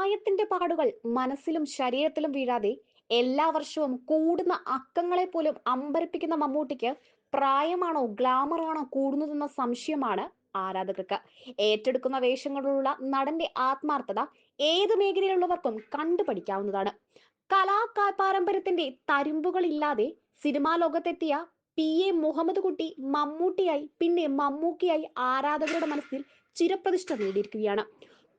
പ്രായത്തിന്റെ പാടുകൾ മനസ്സിലും ശരീരത്തിലും വീഴാതെ എല്ലാ വർഷവും കൂടുന്ന അക്കങ്ങളെ പോലും അമ്പരപ്പിക്കുന്ന മമ്മൂട്ടിക്ക് പ്രായമാണോ ഗ്ലാമറാണോ കൂടുന്നതെന്ന സംശയമാണ് ആരാധകർക്ക്. ഏറ്റെടുക്കുന്ന വേഷങ്ങളിലുള്ള നടന്റെ ആത്മാർത്ഥത ഏത് മേഖലയിലുള്ളവർക്കും കണ്ടുപഠിക്കാവുന്നതാണ്. കലാ പാരമ്പര്യത്തിന്റെ തരിമ്പുകളില്ലാതെ സിനിമാ ലോകത്തെത്തിയ പി. എ. മുഹമ്മദ് കുട്ടി മമ്മൂട്ടിയായി പിന്നെ മമ്മൂക്കിയായി ആരാധകരുടെ മനസ്സിൽ ചിരപ്രതിഷ്ഠ നേടിയിരിക്കുകയാണ്.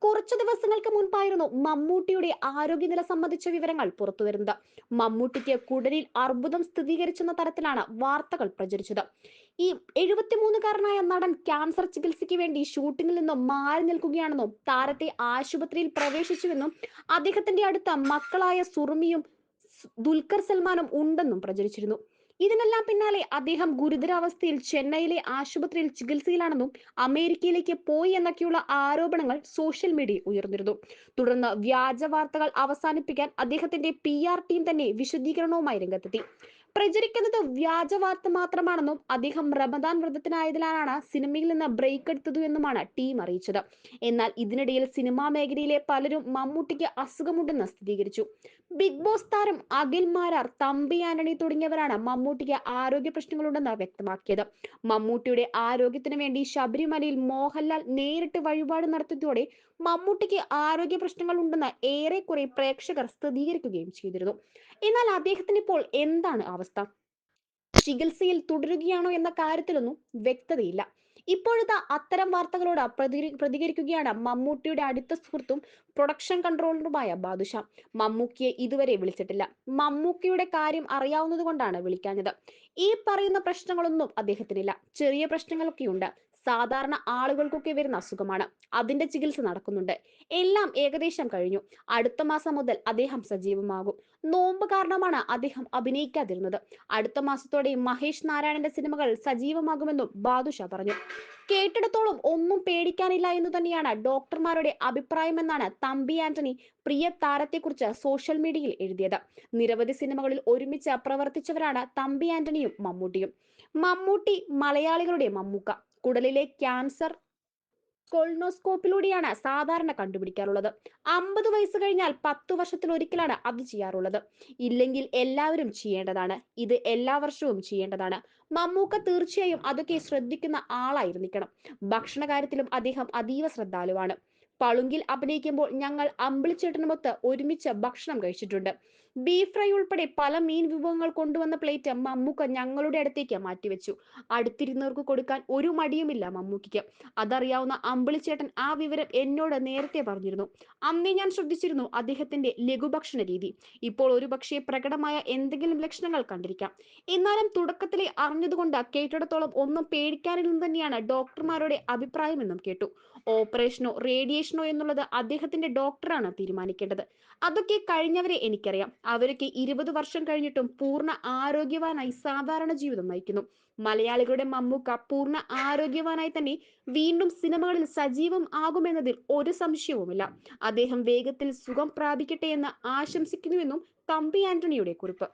കുറച്ചു ദിവസങ്ങൾക്ക് മുൻപായിരുന്നു മമ്മൂട്ടിയുടെ ആരോഗ്യനില സംബന്ധിച്ച വിവരങ്ങൾ പുറത്തുവരുന്നത് മമ്മൂട്ടിക്ക് കുടലിൽ അർബുദം സ്ഥിരീകരിച്ചെന്ന തരത്തിലാണ് വാർത്തകൾ പ്രചരിച്ചത്. ഈ എഴുപത്തിമൂന്നുകാരനായ നടൻ ക്യാൻസർ ചികിത്സയ്ക്ക് വേണ്ടി ഷൂട്ടിങ്ങിൽ നിന്നും മാറി നിൽക്കുകയാണെന്നും താരത്തെ ആശുപത്രിയിൽ പ്രവേശിച്ചുവെന്നും അദ്ദേഹത്തിന്റെ അടുത്ത മക്കളായ സുറുമിയും ദുൽഖർ സൽമാനും ഉണ്ടെന്നും പ്രചരിച്ചിരുന്നു. ഇതിനെല്ലാം പിന്നാലെ അദ്ദേഹം ഗുരുതരാവസ്ഥയിൽ ചെന്നൈയിലെ ആശുപത്രിയിൽ ചികിത്സയിലാണെന്നും അമേരിക്കയിലേക്ക് പോയി എന്നൊക്കെയുള്ള ആരോപണങ്ങൾ സോഷ്യൽ മീഡിയയിൽ ഉയർന്നിരുന്നു. തുടർന്ന് വ്യാജ വാർത്തകൾ അവസാനിപ്പിക്കാൻ അദ്ദേഹത്തിന്റെ പി ആർ ടീം തന്നെ വിശദീകരണവുമായി രംഗത്തെത്തി. പ്രചരിക്കുന്നത് വ്യാജ വാർത്ത മാത്രമാണെന്നും അദ്ദേഹം റമദാൻ വ്രതത്തിനായതിനാലാണ് സിനിമയിൽ നിന്ന് ബ്രേക്ക് എടുത്തതു എന്നുമാണ് ടീം അറിയിച്ചത്. എന്നാൽ ഇതിനിടയിൽ സിനിമാ മേഖലയിലെ പലരും മമ്മൂട്ടിക്ക് അസുഖമുണ്ടെന്ന് സ്ഥിരീകരിച്ചു. ബിഗ് ബോസ് താരം അഖിൽ മാരാർ തമ്പി ആന്റണി തുടങ്ങിയവരാണ് മമ്മൂട്ടിക്ക് ആരോഗ്യ പ്രശ്നങ്ങളുണ്ടെന്ന് വ്യക്തമാക്കിയത്. മമ്മൂട്ടിയുടെ ആരോഗ്യത്തിന് വേണ്ടി ശബരിമലയിൽ മോഹൻലാൽ നേരിട്ട് വഴിപാട് നടത്തിയതോടെ മമ്മൂട്ടിക്ക് ആരോഗ്യ പ്രശ്നങ്ങൾ ഉണ്ടെന്ന് ഏറെക്കുറെ പ്രേക്ഷകർ സ്ഥിരീകരിക്കുകയും ചെയ്തിരുന്നു. എന്നാൽ അദ്ദേഹത്തിന് ഇപ്പോൾ എന്താണ് അവസ്ഥ ചികിത്സയിൽ തുടരുകയാണോ എന്ന കാര്യത്തിലൊന്നും വ്യക്തതയില്ല. ഇപ്പോഴത്തെ അത്തരം വാർത്തകളോട് പ്രതികരി- പ്രതികരിക്കുകയാണ് മമ്മൂട്ടിയുടെ അടുത്ത സുഹൃത്തും പ്രൊഡക്ഷൻ കൺട്രോളറുമായ ബാദുഷ. മമ്മൂക്കിയെ ഇതുവരെ വിളിച്ചിട്ടില്ല. മമ്മൂക്കിയുടെ കാര്യം അറിയാവുന്നത് കൊണ്ടാണ് വിളിക്കാഞ്ഞത്. ഈ പറയുന്ന പ്രശ്നങ്ങളൊന്നും അദ്ദേഹത്തിനില്ല. ചെറിയ പ്രശ്നങ്ങളൊക്കെയുണ്ട്. സാധാരണ ആളുകൾക്കൊക്കെ വരുന്ന അസുഖമാണ്. അതിന്റെ ചികിത്സ നടക്കുന്നുണ്ട്. എല്ലാം ഏകദേശം കഴിഞ്ഞു. അടുത്ത മാസം മുതൽ അദ്ദേഹം സജീവമാകും. നോമ്പ് കാരണമാണ് അദ്ദേഹം അഭിനയിക്കാതിരുന്നത്. അടുത്ത മാസത്തോടെ മഹേഷ് നാരായണന്റെ സിനിമകൾ സജീവമാകുമെന്നും ബാദുഷ പറഞ്ഞു. കേട്ടിടത്തോളം ഒന്നും പേടിക്കാനില്ല എന്ന് തന്നെയാണ് ഡോക്ടർമാരുടെ അഭിപ്രായമെന്നാണ് തമ്പി ആന്റണി പ്രിയ താരത്തെക്കുറിച്ച് സോഷ്യൽ മീഡിയയിൽ എഴുതിയത്. നിരവധി സിനിമകളിൽ ഒരുമിച്ച് പ്രവർത്തിച്ചവരാണ് തമ്പി ആന്റണിയും മമ്മൂട്ടിയും. മമ്മൂട്ടി മലയാളികളുടെ മമ്മൂക്ക. കുടലിലെ ക്യാൻസർ കൊൾനോസ്കോപ്പിലൂടെയാണ് സാധാരണ കണ്ടുപിടിക്കാറുള്ളത്. അമ്പത് വയസ്സ് കഴിഞ്ഞാൽ പത്ത് വർഷത്തിൽ ഒരിക്കലാണ് അത് ചെയ്യാറുള്ളത്. ഇല്ലെങ്കിൽ എല്ലാവരും ചെയ്യേണ്ടതാണ്. ഇത് എല്ലാ വർഷവും ചെയ്യേണ്ടതാണ്. മമ്മൂക്ക തീർച്ചയായും അതൊക്കെ ശ്രദ്ധിക്കുന്ന ആളായിരിക്കണം. ഭക്ഷണ കാര്യത്തിലും അദ്ദേഹം അതീവ ശ്രദ്ധാലുവാണ്. പളുങ്കിൽ അഭിനയിക്കുമ്പോൾ ഞങ്ങൾ അമ്പിളിച്ചേട്ടനുമൊത്ത് ഒരുമിച്ച് ഭക്ഷണം കഴിച്ചിട്ടുണ്ട്. ബീഫ് ഫ്രൈ ഉൾപ്പെടെ പല മീൻ വിഭവങ്ങൾ കൊണ്ടുവന്ന പ്ലേറ്റ് മമ്മൂക്ക ഞങ്ങളുടെ അടുത്തേക്ക് മാറ്റിവെച്ചു. അടുത്തിരുന്നവർക്ക് കൊടുക്കാൻ ഒരു മടിയുമില്ല മമ്മൂക്കിക്ക് അതറിയാവുന്ന അമ്പിളിച്ചേട്ടൻ ആ വിവരം എന്നോട് നേരത്തെ പറഞ്ഞിരുന്നു. അന്നേ ഞാൻ ശ്രദ്ധിച്ചിരുന്നു അദ്ദേഹത്തിന്റെ ലഘുഭക്ഷണ രീതി. ഇപ്പോൾ ഒരു ഒരുപക്ഷെ പ്രകടമായ എന്തെങ്കിലും ലക്ഷണങ്ങൾ കണ്ടിരിക്കാം. എന്നാലും തുടക്കത്തിലെ അറിഞ്ഞതുകൊണ്ട് കേട്ടിടത്തോളം ഒന്നും പേടിക്കാനില്ലെന്ന് തന്നെയാണ് ഡോക്ടർമാരുടെ അഭിപ്രായമെന്നും കേട്ടു. ഓപ്പറേഷനോ റേഡിയേഷനോ എന്നുള്ളത് അദ്ദേഹത്തിന്റെ ഡോക്ടറാണ് തീരുമാനിക്കേണ്ടത്. അതൊക്കെ കഴിഞ്ഞവരെ എനിക്കറിയാം. അവരൊക്കെ ഇരുപത് വർഷം കഴിഞ്ഞിട്ടും പൂർണ ആരോഗ്യവാനായി സാധാരണ ജീവിതം നയിക്കുന്നു. മലയാളികളുടെ മമ്മൂക്ക പൂർണ ആരോഗ്യവാനായി തന്നെ വീണ്ടും സിനിമകളിൽ സജീവം ആകുമെന്നതിൽ ഒരു സംശയവുമില്ല. അദ്ദേഹം വേഗത്തിൽ സുഖം പ്രാപിക്കട്ടെ എന്ന് ആശംസിക്കുന്നുവെന്നും തമ്പി ആന്റണിയുടെ കുറിപ്പ്.